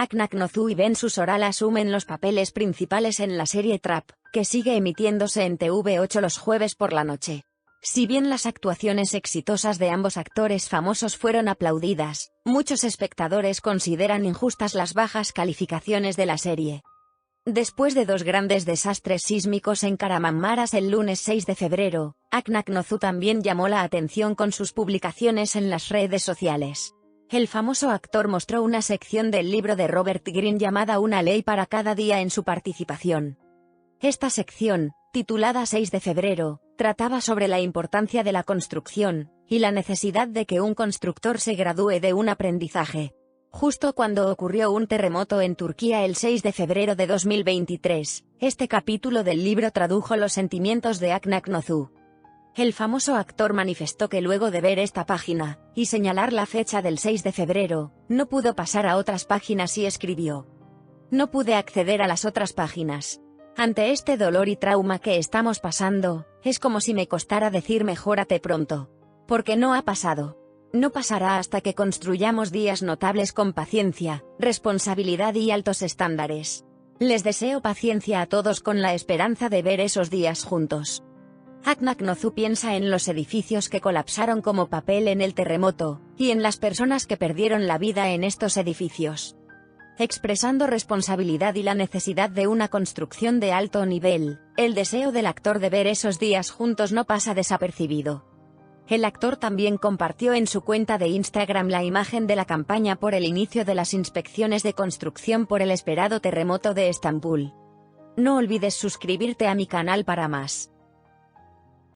Aknak Nozu y Ben Susoral asumen los papeles principales en la serie Trap, que sigue emitiéndose en TV8 los jueves por la noche. Si bien las actuaciones exitosas de ambos actores famosos fueron aplaudidas, muchos espectadores consideran injustas las bajas calificaciones de la serie. Después de dos grandes desastres sísmicos en Karamamaras el lunes 6 de febrero, Aknak Nozu también llamó la atención con sus publicaciones en las redes sociales. El famoso actor mostró una sección del libro de Robert Greene llamada Una ley para cada día en su participación. Esta sección, titulada 6 de febrero, trataba sobre la importancia de la construcción, y la necesidad de que un constructor se gradúe de un aprendizaje. Justo cuando ocurrió un terremoto en Turquía el 6 de febrero de 2023, este capítulo del libro tradujo los sentimientos de Aknak Nozu. El famoso actor manifestó que luego de ver esta página, y señalar la fecha del 6 de febrero, no pudo pasar a otras páginas y escribió. No pude acceder a las otras páginas. Ante este dolor y trauma que estamos pasando, es como si me costara decir mejórate pronto. Porque no ha pasado. No pasará hasta que construyamos días notables con paciencia, responsabilidad y altos estándares. Les deseo paciencia a todos con la esperanza de ver esos días juntos. Aknak Nozu piensa en los edificios que colapsaron como papel en el terremoto, y en las personas que perdieron la vida en estos edificios. Expresando responsabilidad y la necesidad de una construcción de alto nivel, el deseo del actor de ver esos días juntos no pasa desapercibido. El actor también compartió en su cuenta de Instagram la imagen de la campaña por el inicio de las inspecciones de construcción por el esperado terremoto de Estambul. No olvides suscribirte a mi canal para más.